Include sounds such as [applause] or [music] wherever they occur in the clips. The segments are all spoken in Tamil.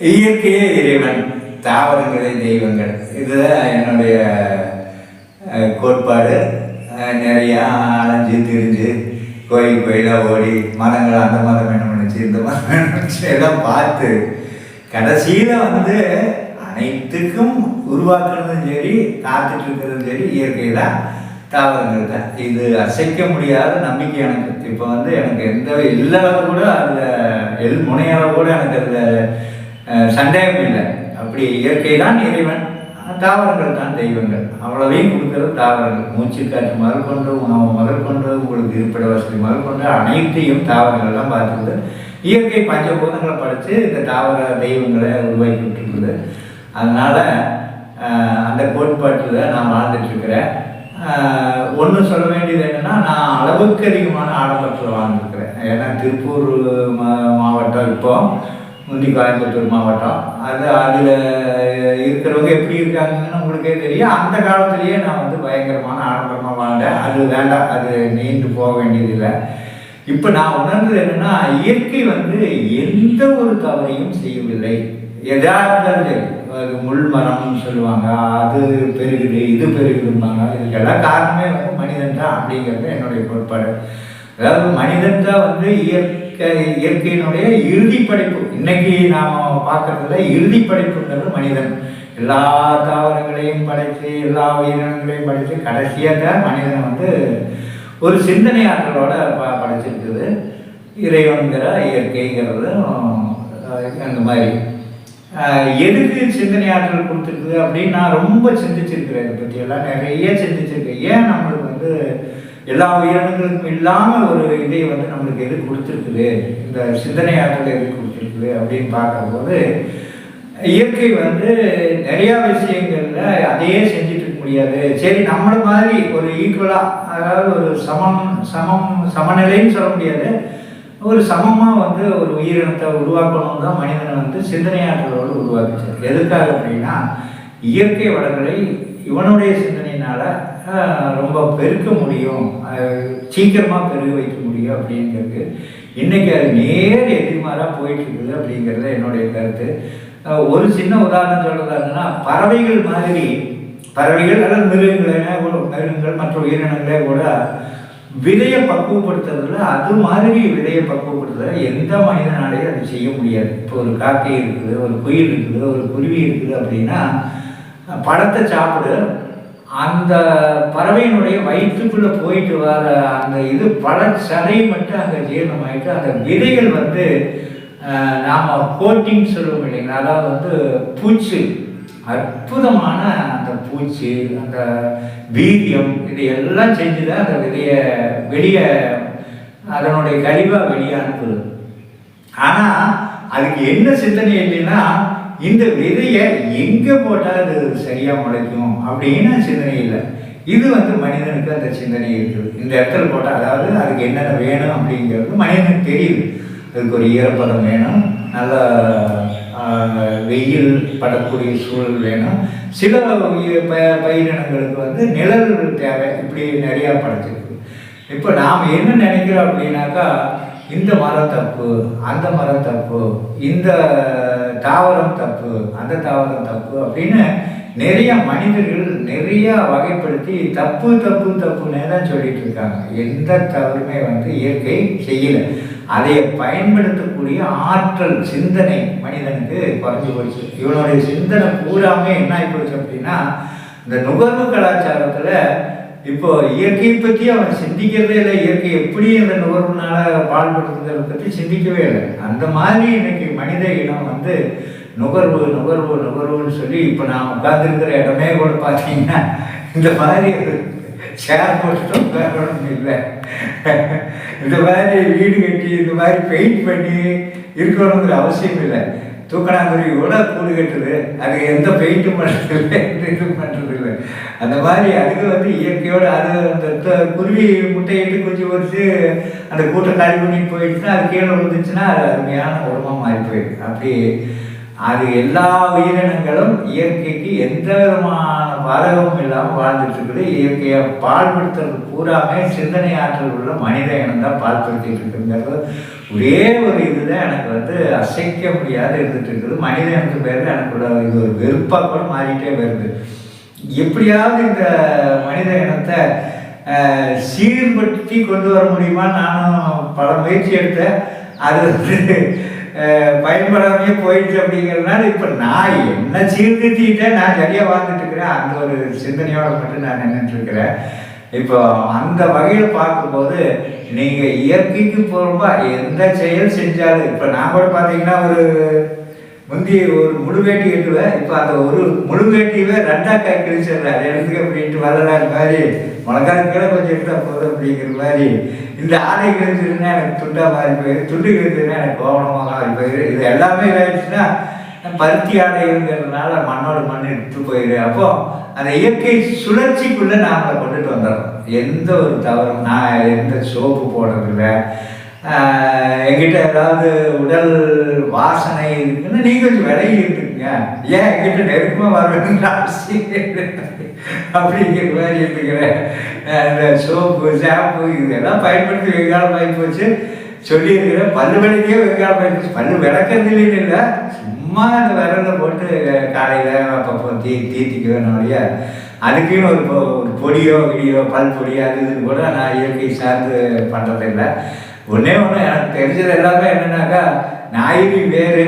இயற்கையே இறைவன் தாவரங்களே தெய்வங்கள். இதுதான் என்னுடைய கோட்பாடு. நிறையா அலைஞ்சு திரிஞ்சு கோயில் கோயிலாக ஓடி மதங்கள் அந்த மரம் என்ன பண்ணுச்சு இந்த மரம் என்ன பண்ணுச்சு எல்லாம் பார்த்து கடைசியில் வந்து அனைத்துக்கும் உருவாக்குறதும் சரி காத்துட்டு இருக்கிறதும் சரி இயற்கை தான் தாவரங்கள் தான். இது அசைக்க முடியாத நம்பிக்கை எனக்கு. இப்போ வந்து எனக்கு எந்த இல்லாத கூட அதில் எல் முனையால கூட எனக்கு அதில் சந்தேகம் இல்லை. அப்படி இயற்கை தான் இறைவன் தாவரங்கள் தான் தெய்வங்கள். அவ்வளவையும் கொடுக்கறது தாவரங்கள். மூச்சு காற்று முதற்கொண்டு உணவு முதற்கொண்டு உங்களுக்கு இருப்பிட வசதி முதற்கொண்டு அனைத்தையும் தாவரங்கள் தான் பார்த்துக்குது. இயற்கை பஞ்சபூதங்களை படைத்து இந்த தாவர தெய்வங்களை உருவாக்கி விட்டுருக்குது அதனால் அந்த கோட்பாட்டில் நான் வாழ்ந்துட்டுருக்கிறேன். ஒன்று சொல்ல வேண்டியது என்னன்னா நான் அளவுக்கு அதிகமான ஆடம்பரத்தில் வாழ்ந்துருக்கிறேன். ஏன்னா திருப்பூர் மா மாவட்டம் இப்போ முந்தி கோயம்புத்தூர் மாவட்டம். அது அதில் இருக்கிறவங்க எப்படி இருக்காங்கன்னு உங்களுக்கே தெரியும். அந்த காலத்திலேயே நான் வந்து பயங்கரமான ஆடம்பரமாக வாழ்ந்தேன். அது வேண்டாம் அது நீண்டு போக வேண்டியதில்லை. இப்போ நான் உணர்ந்தது என்னென்னா இயற்கை வந்து எந்த ஒரு தவறையும் செய்யவில்லை. எதா இருந்தாலும் சரி. அது முள் மரம்னு சொல்லுவாங்க. அது பெருகுது இது பெருகுதும்பாங்க. இதுக்கெல்லாம் காரணமே வந்து மனிதன் தான் அப்படிங்கிறது என்னுடைய கோட்பாடு. அதாவது மனிதன் தான் வந்து இயற்கை இயற்கையினுடைய இறுதி படைப்பு இன்னைக்கு நாம் பார்க்கறதுல இறுதி படைப்புங்கிறது மனிதன். எல்லா தாவரங்களையும் படைத்து எல்லா உயிரினங்களையும் படைத்து கடைசியாக தான் மனிதனை வந்து ஒரு சிந்தனை ஆற்றலோட ப படைச்சிருக்குது. இறைவன்கிற இயற்கைங்கிறது அந்த மாதிரி. எதுக்கு சிந்தனை ஆற்றல் கொடுத்துருக்குது அப்படின்னு நான் ரொம்ப சிந்திச்சிருக்கிறேன். இதை பற்றியெல்லாம் நிறைய சிந்திச்சிருக்கேன். ஏன் நம்மளுக்கு வந்து எல்லா உயிரினங்களுக்கும் இல்லாமல் ஒரு இதை வந்து நம்மளுக்கு எது கொடுத்துருக்குது? இந்த சிந்தனை ஆற்றல் எது கொடுத்துருக்குது அப்படின்னு பார்க்கும்போது இயற்கை வந்து நிறையா விஷயங்கள்ல அதையே செஞ்சுட்டு இருக்க முடியாது. சரி நம்மளை மாதிரி ஒரு ஈக்குவலாக அதாவது ஒரு சமம் சமம் சமநிலைன்னு சொல்ல முடியாது. ஒரு சமமாக வந்து ஒரு உயிரினத்தை உருவாக்கணும் தான் மனிதனை வந்து சிந்தனையாற்றலோடு உருவாக்குச்சு. எதுக்காக அப்படின்னா இயற்கை வளங்களை இவனுடைய சிந்தனையினால் ரொம்ப பெருக்க முடியும். சீக்கிரமாக பெருக வைக்க முடியும் அப்படிங்கிறது. இன்றைக்கி அது நேர் எதிர்மாறாக போயிட்டுருக்குது அப்படிங்கிறது என்னுடைய கருத்து. ஒரு சின்ன உதாரணம் சொல்கிறதாங்கன்னா பறவைகள் மாதிரி பறவைகள் அல்லது மிருகங்களே கூட மிருகங்கள் மற்ற உயிரினங்களே கூட விதையை பக்குவப்படுத்துறதுல அது மாதிரி விதையை பக்குவப்படுத்துறதுல எந்த மனிதனாலேயும் அது செய்ய முடியாது. இப்போ ஒரு காக்கை இருக்குது ஒரு குயில் இருக்குது ஒரு குருவி இருக்குது அப்படின்னா பழத்தை சாப்பிடு அந்த பறவையினுடைய வயிற்றுக்குள்ளே போயிட்டு வர அந்த இது பல சதை மட்டும் அங்கே ஜீரணமாயிட்டு அந்த விதைகள் வந்து நாம் கோட்டிங் சொல்லுவோம் இல்லைங்களா? அதாவது வந்து பூச்சி அற்புதமான அந்த பூச்சி அந்த வீரியம் இது எல்லாம் செஞ்சுதான் அந்த விதையை வெளியே அதனுடைய கழிவாக வெளியே அனுப்புது. ஆனால் அதுக்கு என்ன சிந்தனை இல்லைன்னா இந்த விதையை எங்கே போட்டால் அது சரியாக முளைக்கும் அப்படின்னு சிந்தனை இல்லை. இது வந்து மனிதனுக்கு அந்த சிந்தனை இருக்குது. இந்த இடத்துல போட்டால் அதாவது அதுக்கு என்னென்ன வேணும் அப்படிங்கிறது மனிதனுக்கு தெரியுது. அதுக்கு ஒரு ஈரப்பதம் வேணும் நல்ல வெயில் படக்கூடிய சூழல் வேணும். சில ப பயிரினங்களுக்கு வந்து நிழல் தேவை இப்படி நிறையா படைச்சிருக்கு. இப்போ நாம் என்ன நினைக்கிறோம் அப்படின்னாக்கா இந்த மரம் தப்பு அந்த மரம் தப்பு இந்த தாவரம் தப்பு அந்த தாவரம் தப்பு அப்படின்னு நிறைய மனிதர்கள் நிறைய வகைப்படுத்தி தப்பு தப்பு தப்புன்னே தான் சொல்லிட்டு இருக்காங்க. எந்த தவறுமே வந்து இயற்கை செய்யல. அதை பயன்படுத்தக்கூடிய ஆற்றல் சிந்தனை மனிதனுக்கு குறைஞ்சு போச்சு. இவனுடைய சிந்தனை பூராமே என்ன ஆகி போச்சு அப்படின்னா இந்த நுகர்வு கலாச்சாரத்தில் இப்போ இயற்கையை பற்றி அவன் சிந்திக்கிறதே இல்லை. இயற்கை எப்படி அந்த நுகர்வுனால பால்படுத்துறதை பற்றி சிந்திக்கவே இல்லை. அந்த மாதிரி இன்னைக்கு மனித இனம் வந்து நுகர்வு நுகர்வு நுகர்வுன்னு சொல்லி இப்போ நான் உட்கார்ந்துருக்கிற இடமே கூட பார்த்தீங்கன்னா இந்த மாதிரி சேர் போட்டு உட்காரணும் இல்லை. இந்த மாதிரி வீடு கட்டி இந்த மாதிரி பெயிண்ட் பண்ணி இருக்கணுங்கிற அவசியம் இல்லை. தூக்கணாங்குருவியோட கூடு கட்டுது. அது எந்த பெயிண்ட்டும் [laughs] பண்ணுறது இல்லை எந்த இதுவும் பண்ணுறது இல்லை அந்த மாதிரி அதுக்கு வந்து இயற்கையோடு அது அந்த குருவி முட்டையிட்டு குஞ்சு பொறிச்சு அந்த கூட்டை காலி பண்ணிட்டு போயிடுச்சுன்னா அது கீழே விழுந்துச்சுன்னா அது அருமையான உரமாக மாறி போயிடுது. அப்படி அது எல்லா உயிரினங்களும் இயற்கைக்கு எந்த விதமான பாதகமும் இல்லாமல் வாழ்ந்துட்டு இருக்குது இயற்கையை பால்படுத்துறது பூராமே சிந்தனை ஆற்றல் உள்ள மனித இனம் தான் பால்படுத்திட்டு இருக்குங்கிறது ஒரே ஒரு இதுதான் எனக்கு வந்து அசைக்க முடியாத இருந்துட்டு இருக்குது மனித இனத்து பேர் எனக்கு இது ஒரு வெறுப்பாக கூட மாறிட்டே வருது. எப்படியாவது இந்த மனித இனத்தை சீர்படுத்தி கொண்டு வர முடியுமா நானும் பல முயற்சி எடுத்தேன். அது வந்து பயன்படாமையே போயிடுச்சு அப்படிங்கிறதுனால இப்போ நான் என்ன சீர்திருத்திக்கிட்டேன் நான் சரியாக வாழ்ந்துட்டு இருக்கிறேன் அந்த ஒரு சிந்தனையோட மட்டும் நான் நின்றுட்டு இருக்கிறேன். இப்போ அந்த வகையில் பார்க்கும்போது நீங்கள் இயற்கைக்கு போகிறப்ப எந்த செயல் செஞ்சாலும் இப்போ நான் கூட பார்த்தீங்கன்னா ஒரு முந்தி ஒரு முழு வேட்டி கட்டுவேன் இப்போ அந்த ஒரு முழு வேட்டியவே ரெண்டா கை கிழிச்சிடுறேன். அது எடுத்துக்க அப்படின்ட்டு வரலாறு மாதிரி மழைக்காலத்துக்கு கீழே கொஞ்சம் எடுத்தா போதும் அப்படிங்கிற மாதிரி. இந்த ஆடை கிழிச்சிருந்தா எனக்கு துண்டா மாறி போயிரு துண்டு கிழிச்சிருந்தா எனக்கு கோவணமாக மாறி போயிரு. இது எல்லாமே இதாகிடுச்சுன்னா பருத்தி ஆடைங்கிறதுனால மண்ணோட மண் எடுத்து போயிடு அப்போ அந்த இயற்கை சுழற்சிக்குள்ள நாம கொண்டுட்டு வந்துடுறோம் எந்த ஒரு தவறும் நான் எந்த சோப்பு போடுறதில்லை எங்கிட்ட ஏதாவது உடல் வாசனை இருக்குன்னு நீங்கள் கொஞ்சம் விலகி இருக்குங்க ஏன் எங்கிட்ட நெருக்கமாக வரணுங்கிற அவசியம் அப்படிங்கிற மாதிரி இருக்கிறேன் இந்த சோப்பு ஷாம்பு இதெல்லாம் பயன்படுத்தி வெங்காயம் ஆகி போச்சு. சொல்லியிருக்கிறேன் பல்லு விளக்கே வெங்காயம் ஆகி பல்லு விளக்கறதுலேன்னு இல்லை சும்மா அந்த விரல போட்டு காலையில் அப்பப்போ தீ தீத்திக்குவேன் ஒழிய அதுக்குன்னு ஒரு ஒரு பொடியோ கிடியோ பல் பொடியோ அது இதுன்னு கூட நான் இயற்கை சார்ந்து பண்ணுறதில்லை ஒன்றே ஒன்று எனக்கு தெரிஞ்சது எல்லாமே என்னென்னாக்கா ஞாயிறு வேறு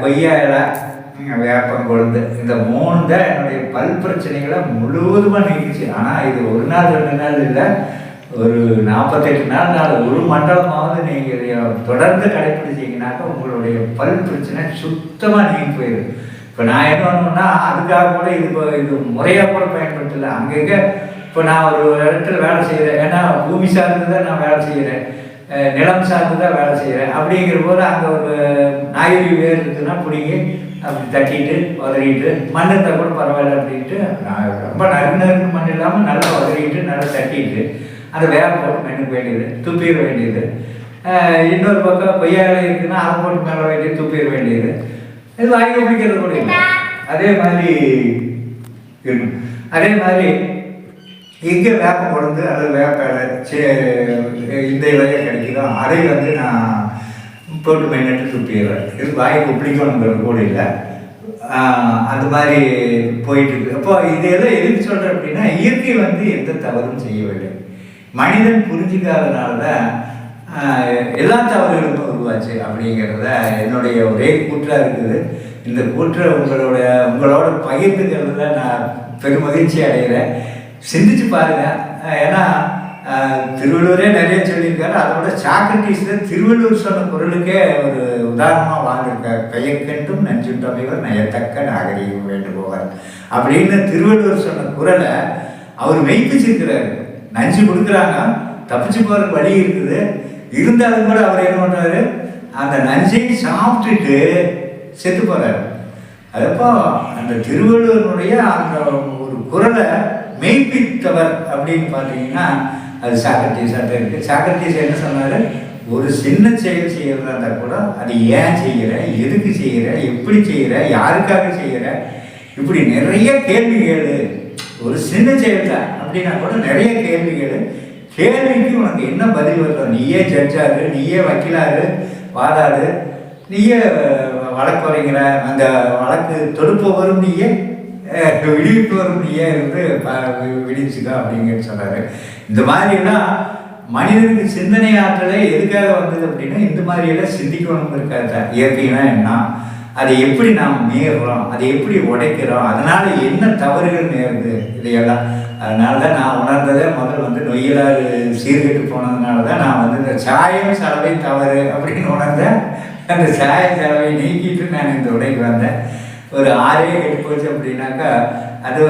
கொய்யா இலை வேப்பம் கொழுந்து. இந்த மூணு தான் என்னுடைய பல் பிரச்சனைகளை முழுவதுமாக நீக்கிச்சு. ஆனால் இது ஒரு நாள் ரெண்டு நாள் இல்லை. ஒரு நாற்பத்தெட்டு நாள் நாள் ஒரு மண்டலமாவது நீங்கள் இதை தொடர்ந்து கடைப்பிடிச்சீங்கன்னாக்கா உங்களுடைய பல் பிரச்சனை சுத்தமாக நீங்கி போயிடும் இப்போ நான் என்ன பண்ணுவேன்னா அதுக்காக கூட இது இப்போ இது முறையாக கூட பயன்படுத்தலை. அங்கங்கே இப்போ நான் ஒரு இடத்துல வேலை செய்கிறேன் ஏன்னா பூமி சார்ந்து தான் நான் வேலை செய்கிறேன் நிலம் சார்ந்து தான் வேலை செய்கிறேன் அப்படிங்கிற போது அங்கே ஒரு நாயுடி வேர் இருக்குன்னா பிடிங்கி அப்படி தட்டிட்டு உதறிட்டு மண் இருந்தால் கூட பரவாயில்ல அப்படின்ட்டு நான் ரொம்ப நறுக்கு நறுக்கு மண் இல்லாமல் நல்லா உதறிட்டு நல்லா தட்டிட்டு அந்த வேலை போட்டு மண்ணுக்கு வேண்டியது துப்பிட வேண்டியது. இன்னொரு பக்கம் கொய்யாவில் இருக்குன்னா அதை போட்டு மேலே வேண்டியது துப்பிட வேண்டியது. இது வாங்கி பிடிக்கிறது கூட இல்லை. அதே மாதிரி இருக்கும் அதே மாதிரி எங்கே வேப்பம் கொழுந்து அல்லது வேப்ப இந்த இலையே கிடைக்குதோ அதை வந்து நான் போட்டு மைனட்டு சுற்றிடுறேன் இது வாய்க்கு பிடிக்கணுங்கிற கூட இல்லை. அந்த மாதிரி போயிட்டு இருக்கு. அப்போ இதெல்லாம் எதுக்கு சொல்கிறேன் அப்படின்னா இயற்கை வந்து எந்த தவறும் செய்யவில்லை. மனிதன் புரிஞ்சுக்காதனால தான் எல்லா தவறுகளும் உருவாச்சு அப்படிங்கிறத என்னுடைய ஒரே கூற்றாக இருக்குது. இந்த கூற்றை உங்களோட உங்களோட பகிர்ந்துக்கிறதுல நான் பெருமகிழ்ச்சி அடைகிறேன். சிந்திச்சு பாருங்க. ஏன்னா திருவள்ளுவரே நிறைய சொல்லியிருக்காரு. அதோட சாக்ரட்டிஸில் திருவள்ளுவர் சொன்ன குரலுக்கே ஒரு உதாரணமாக வாழ்ந்திருக்கார். பெயக்கென்றும் நஞ்சுண்டமைவர் நயத்தக்க நாகரீகம் வேண்டுபவர் அப்படின்னு திருவள்ளுவர் சொன்ன குரலை அவர் மெய்ப்பிச்சிருக்கிறாரு. நஞ்சு கொடுக்குறாங்க. தப்பிச்சு போகிறதுக்கு வழி இருக்குது. இருந்தாலும் கூட அவர் என்ன பண்ணுறாரு அந்த நஞ்சை சாப்பிட்டுட்டு செத்து போகிறார் அதப்போ அந்த திருவள்ளுவனுடைய அந்த ஒரு குரலை மெய்ப்பித்தவர் அப்படின்னு பார்த்தீங்கன்னா அது சாக்ரட்டிஸாக தான் இருக்குது சாக்ரட்டிஸ் என்ன சொன்னார்? ஒரு சின்ன செயல் செய்யறதா இருந்தால் கூட அது ஏன் செய்கிற எதுக்கு செய்கிற எப்படி செய்கிற யாருக்காக செய்கிற இப்படி நிறைய கேள்வி கேளு ஒரு சின்ன செயல் தான் அப்படின்னா கூட நிறைய கேள்வி கேளு கேள்விக்கு உனக்கு என்ன பதில் வரும் நீயே ஜட்ஜாரு நீயே வக்கீலாரு வாதாடு நீயே வழக்கு வரைங்கிற அந்த வழக்கு தொடுப்பவரும் நீயே அஹ், விடுவிப்பவரும் ஏன் இருந்து? ப- அப்படிங்கன்னு விடுவிச்சுக்க இந்த மாதிரிலாம் மனிதனுக்கு சிந்தனை ஆற்றலே எதுக்காக வந்தது அப்படின்னா இந்த மாதிரியெல்லாம் சிந்திக்கணும் இருக்காது இயற்கைனா என்ன? அதை எப்படி நாம் மீறுறோம்? அதை எப்படி உடைக்கிறோம்? அதனால் என்ன தவறுகள் நேருது இதையெல்லாம். அதனால தான் நான் உணர்ந்ததே முதல்ல வந்து நொய்யலாறு சீர்கெட்டு போனதுனால தான் நான் வந்து இந்த சாயம் சலவை தவறு அப்படின்னு உணர்ந்தேன். அந்த சாய செலவை நீக்கிட்டு நான் இந்த உடைக்கு வந்தேன். ஒரு ஆறே கெட்டு போச்சு அப்படின்னாக்கா அது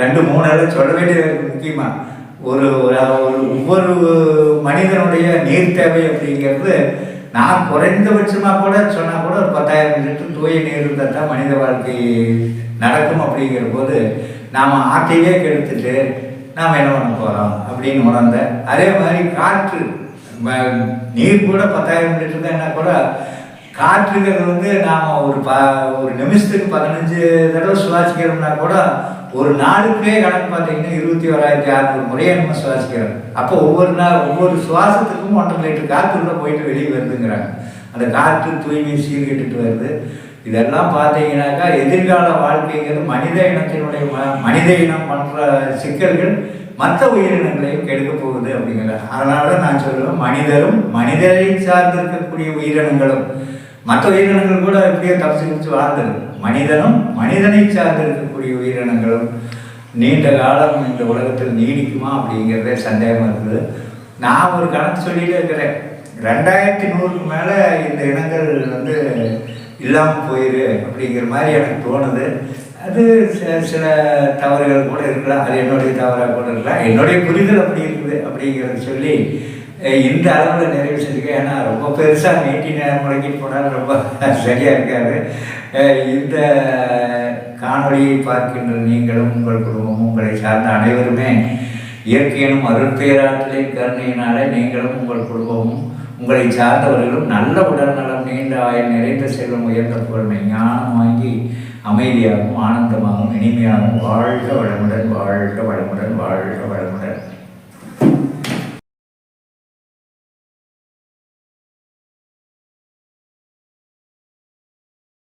ரெண்டு மூணு அளவு சொல்ல வேண்டியது முக்கியமாக ஒரு ஒரு ஒவ்வொரு மனிதனுடைய நீர் தேவை அப்படிங்கிறது நான் குறைந்தபட்சமாக கூட சொன்னால் கூட ஒரு பத்தாயிரம் லிட்டர் தூய நீர் இருந்தால் தான் மனித வாழ்க்கை நடக்கும் அப்படிங்கிற போது நாம் ஆட்டையே கெடுத்துட்டு நாம் என்ன பண்ண போகிறோம் அப்படின்னு உணர்ந்தேன். அதே மாதிரி காற்று ம- நீர் கூட பத்தாயிரம் லிட்டர் தான் என்ன கூட காற்றுங்கிறது வந்து நாம் ஒரு ப ஒரு நிமிஷத்துக்கு பதினஞ்சு தடவை சுவாசிக்கிறோம்னா கூட ஒரு நாளுக்கே கணக்கு பார்த்தீங்கன்னா இருபத்தி ஓராயிரத்தி அறுநூறு முறையை நம்ம சுவாசிக்கிறோம். அப்போ ஒவ்வொரு நாள் ஒவ்வொரு சுவாசத்துக்கும் ஒன்றரை லிட்டர் காற்றுக்குள்ளே போயிட்டு வெளியே வருதுங்கிறாங்க. அந்த காற்று தூய்மை சீர்கெட்டுட்டு வருது. இதெல்லாம் பார்த்தீங்கன்னாக்கா எதிர்கால வாழ்க்கைங்கிறது மனித இனத்தினுடைய ம மனித இனம் பண்ணுற சிக்கல்கள். மற்ற உயிரினங்களையும் கெடுக்க போகுது அப்படிங்கிற அதனால தான் நான் சொல்லுவேன் மனிதரும் மனிதரை சார்ந்திருக்கக்கூடிய உயிரினங்களும் மற்ற உயிரினங்கள் கூட எப்படியோ தப்பிச்சு பிடிச்சு வாழ்ந்தது மனிதனும் மனிதனை சார்ந்திருக்கக்கூடிய உயிரினங்களும் நீண்ட காலம் இந்த உலகத்தில் நீடிக்குமா அப்படிங்கிறதே சந்தேகமாக இருக்குது. நான் ஒரு கணக்கு சொல்லிட்டே இருக்கிறேன். ரெண்டாயிரத்தி நூறுக்கு மேலே இந்த இனங்கள் வந்து இல்லாமல் போயிரு அப்படிங்கிற மாதிரி எனக்கு தோணுது. அது சில சில தவறுகள் கூட இருக்கலாம். அது என்னுடைய தவறாக கூட இருக்கலாம். என்னுடைய புரிதல் அப்படி இருக்குது அப்படிங்கிறத சொல்லி இந்த அளவில் நிறைவு செஞ்சுருக்கேன் ஏன்னா ரொம்ப பெருசாக நீட்டி நேரம் முழங்கிட்டு போனால் ரொம்ப [laughs] சரியாக இருக்காது. இந்த காணொளியை பார்க்கின்ற நீங்களும் உங்கள் குடும்பமும் உங்களை சார்ந்த அனைவருமே இயற்கையினும் அருட்பேராற்றலை கருணையினாலே நீங்களும் உங்கள் குடும்பமும் உங்களை சார்ந்தவர்களும் நல்ல உடல்நலம் நீண்ட ஆயுள் நிறைந்த செல்வம் உயர்ந்த புகழ்மை ஞானம் வாங்கி அமைதியாகவும் ஆனந்தமாகவும் இனிமையாகவும் வாழ்க வளமுடன் வாழ்க வளமுடன் வாழ்க வளமுடன்.